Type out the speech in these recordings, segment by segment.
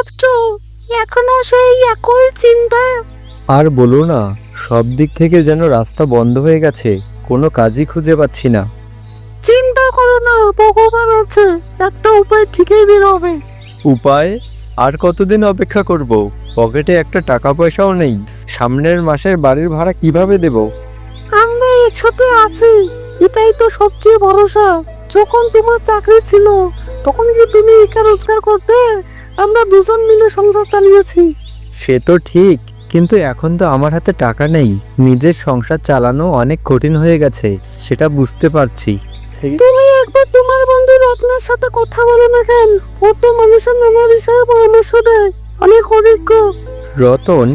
ভাবছ? এখনও সেই একই চিন্তা? আর বলো না সব দিক থেকে যেন রাস্তা বন্ধ হয়ে গেছে কোনো কাজই খুঁজে পাচ্ছি না। চিন্তা করো না ভগবান আছে একটা উপায় ঠিকই বের হবে উপায়? আর কতদিন অপেক্ষা করব? পকেটে একটা টাকা পয়সাও নেই সামনের মাসের বাড়ির ভাড়া কীভাবে দেব? আমরা একসাথে আছি এটাই তো সবচেয়ে ভরসা। যখন তোমার চাকরি ছিল তখন কি তুমি একা রোজগার করতে? আমরা দুজন মিলে সংসার চালিয়েছি। সে তো ঠিক কিন্তু এখন তো আমার হাতে টাকা নেই। নিজের সংসার চালানো অনেক কঠিন হয়ে গেছে সেটা বুঝতে পারছি। তুমি একবার তোমার বন্ধু রত্নের সাথে কথা বলো না কেন? ও তো মানুষের নানা বিষয়ে পরামর্শ দেয়। অনেক অভিজ্ঞ। রতন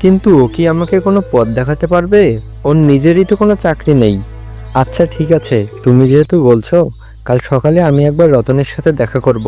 কিন্তু ও কি আমাকে কোনো পথ দেখাতে পারবে? ওর নিজেরই তো কোনো চাকরি নেই। আচ্ছা ঠিক আছে তুমি যেহেতু বলছো কাল সকালে আমি একবার রতনের সাথে দেখা করব।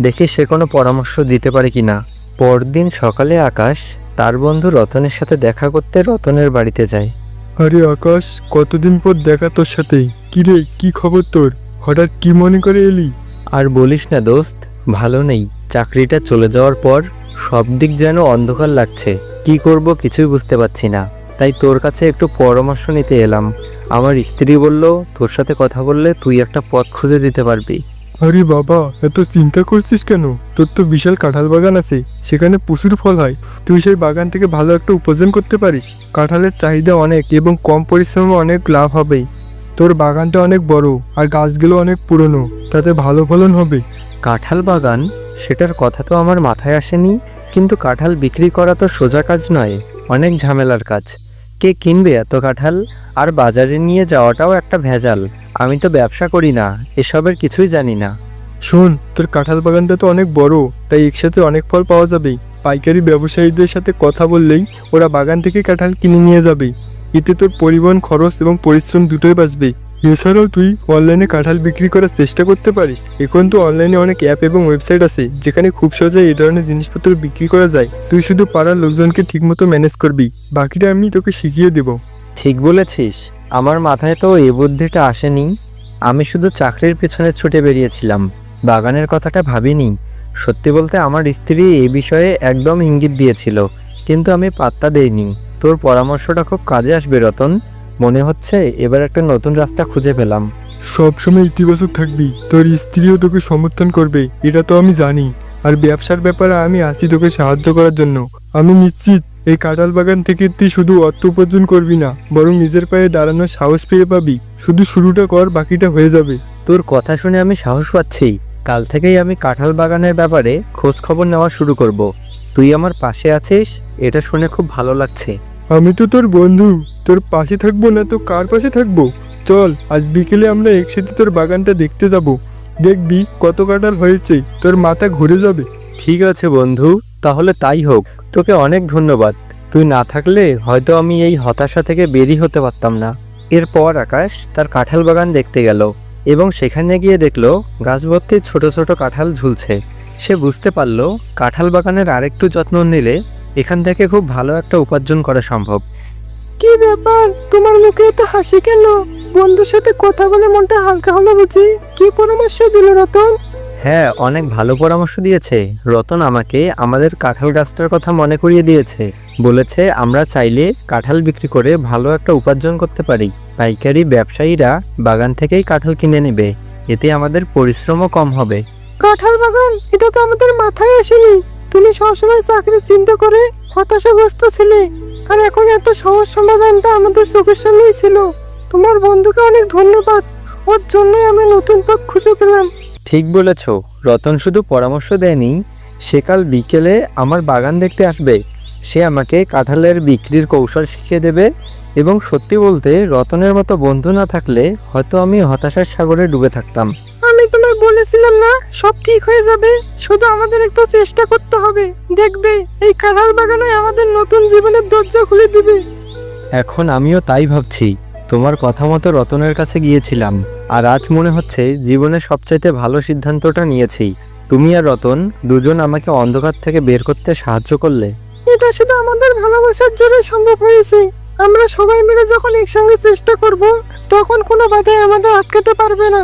দেখি সে কোনো পরামর্শ দিতে পারে কি না। পরদিন সকালে আকাশ তার বন্ধু রতনের সাথে দেখা করতে রতনের বাড়িতে যায়। আরে আকাশ কতদিন পর দেখা তোর সাথে? কি রে কি খবর তোর? হঠাৎ কি মনে করে এলি? আর বলিস না দোস্ত ভালো নেই। চাকরিটা চলে যাওয়ার পর সব দিক যেন অন্ধকার লাগছে। কি করব কিছুই বুঝতে পারছি না। তাই তোর কাছে একটু পরামর্শ নিতে এলাম। আমার স্ত্রী বলল তোর সাথে কথা বললে তুই একটা পথ খুঁজে দিতে পারবি। আরে বাবা, এত চিন্তা করছিস কেন? তোর তো বিশাল কাঁঠাল বাগান আছে, সেখানে প্রচুর ফল হয়। তুই সেই বাগান থেকে ভালো একটা উপার্জন করতে পারিস। কাঁঠালের চাহিদা অনেক এবং কম পরিশ্রমে অনেক লাভ হবে। তোর বাগানটা অনেক বড় আর গাছগুলো অনেক পুরনো, তাতে ভালো ফলন হবে। কাঁঠাল বাগান? সেটার কথা তো আমার মাথায় আসেনি, কিন্তু কাঁঠাল বিক্রি করা তো সোজা কাজ নয়, অনেক ঝামেলার কাজ। কে কিনবে এত কাঁঠাল? আর বাজারে নিয়ে যাওয়াটাও একটা ভেজাল। আমি তো ব্যবসা করি না, এসবের কিছুই জানি না। শোন, তোর কাঁঠাল বাগানটা তো অনেক বড়, তাই একসাথে অনেক ফল পাওয়া যাবে। পাইকারি ব্যবসায়ীদের সাথে কথা বললেই ওরা বাগান থেকে কাঁঠাল কিনে নিয়ে যাবে। এতে তোর পরিবহন খরচ এবং পরিশ্রম দুটোই বাঁচবে। এছাড়াও তুই অনলাইনে কাঁঠাল বিক্রি করার চেষ্টা করতে পারিস। এখন তো অনলাইনে অনেক অ্যাপ এবং ওয়েবসাইট আছে, যেখানে খুব সহজে এই ধরনের জিনিসপত্র বিক্রি করা যায়। তুই শুধু পাড়ার লোকজনকে ঠিকমতো ম্যানেজ করবি, বাকিটা আমি তোকে শিখিয়ে দেবো। ঠিক বলেছিস, আমার মাথায় তো এ বুদ্ধিটা আসেনি। আমি শুধু চাকরির পেছনে ছুটে বেরিয়েছিলাম, বাগানের কথাটা ভাবিনি। সত্যি বলতে আমার স্ত্রী এই বিষয়ে একদম ইঙ্গিত দিয়েছিল, কিন্তু আমি পাত্তা দেইনি। তোর পরামর্শটা খুব কাজে আসবে, রতন। মনে হচ্ছে এবার একটা নতুন রাস্তা খুঁজে পেলাম। সবসময় ইতিবাচক থাকবি। তোর স্ত্রীও তোকে সমর্থন করবে এটা তো আমি জানি। আর ব্যবসার ব্যাপারে আমি আসি তোকে সাহায্য করার জন্য। আমি নিশ্চিত এই কাঁঠাল বাগান থেকে তুই শুধু অর্থ উপার্জন করবি না বরং নিজের পায়ে দাঁড়ানোর সাহস পেয়ে পাবি। শুধু শুরুটা কর বাকিটা হয়ে যাবে। তোর কথা শুনে আমি সাহস পাচ্ছি। কাল থেকেই আমি কাঁঠাল বাগানের ব্যাপারে খোঁজ খবর নেওয়া শুরু করব। তুই আমার পাশে আছিস এটা শুনে খুব ভালো লাগছে। আমি তো তোর বন্ধু। তোর পাশে থাকব না তো কার পাশে থাকব? চল, আজ বিকেলে আমরা একসাথে তোর বাগানটা দেখতে যাব। দেখবি কত কাঁঠাল হয়েছে, তোর মাথা ঘুরে যাবে। ঠিক আছে বন্ধু, তাহলে তাই হোক। তোকে অনেক ধন্যবাদ। তুই না থাকলে হয়তো আমি এই হতাশা থেকে বেরিয়ে হতে পারতাম না। এরপর আকাশ তার কাঁঠাল বাগান দেখতে গেল এবং সেখানে গিয়ে দেখল গাছ ভর্তি ছোট ছোট কাঁঠাল ঝুলছে। সে বুঝতে পারল কাঁঠাল বাগানের আরেকটু যত্ন নিলে এখান থেকে খুব ভালো একটা উপার্জন করা সম্ভব। কি ব্যাপার? তোমার মুখে এত হাসি কেন? বন্ধুর সাথে কথা বলে মনটা হালকা হলো বুঝি? কি পরামর্শ দিল রতন? হ্যাঁ অনেক ভালো পরামর্শ দিয়েছে। রতন আমাকে আমাদের কাঁঠাল গাছটার কথা মনে করিয়ে দিয়েছে। বলেছে আমরা চাইলে কাঁঠাল বিক্রি করে ভালো একটা উপার্জন করতে পারি। পাইকারি ব্যবসায়ীরা বাগান থেকেই কাঁঠাল কিনে নেবে। এতে আমাদের পরিশ্রমও কম হবে। কাঁঠাল বাগান? এটা তো আমাদের মাথায় আসেনি। তুমি সবসময় চাকরির চিন্তা করে হতাশাগ্রস্ত ছিলে। আর এখন এত সহজ সমাধানটা আমাদের চোখের সামনেই ছিল। তোমার বন্ধুকে অনেক ধন্যবাদ। ওর জন্যই আমি নতুন পথ খুঁজে পেলাম। ঠিক বলেছ। রতন শুধু পরামর্শ দেয়নি। সে কাল বিকেলে আমার বাগান দেখতে আসবে। সে আমাকে কাঁঠালের বিক্রির কৌশল শিখিয়ে দেবে। এবং সত্যি বলতে রতনের মতো বন্ধু না থাকলে হয়তো আমি হতাশার সাগরে ডুবে থাকতাম। আমি তোমায় বলেছিলাম না সব ঠিক হয়ে যাবে। শুধু আমাদের একটু চেষ্টা করতে হবে। দেখবে এই কাঁঠাল বাগানে আমাদের নতুন জীবনের দরজা খুলে দিবে। এখন আমিও তাই ভাবছি। তোমার কথা মতো রতনের কাছে গিয়েছিলাম আর আজ মনে হচ্ছে জীবনের সবচাইতে ভালো সিদ্ধান্তটা নিয়েছি। তুমি আর রতন দুজন আমাকে অন্ধকার থেকে বের করতে সাহায্য করলে। এটা শুধু আমাদের ভালোবাসার জন্য সম্ভব হয়েছে। আমরা সবাই মিলে যখন একসঙ্গে চেষ্টা করব তখন কোনো বাধাই আমাদের আটকাতে পারবে না।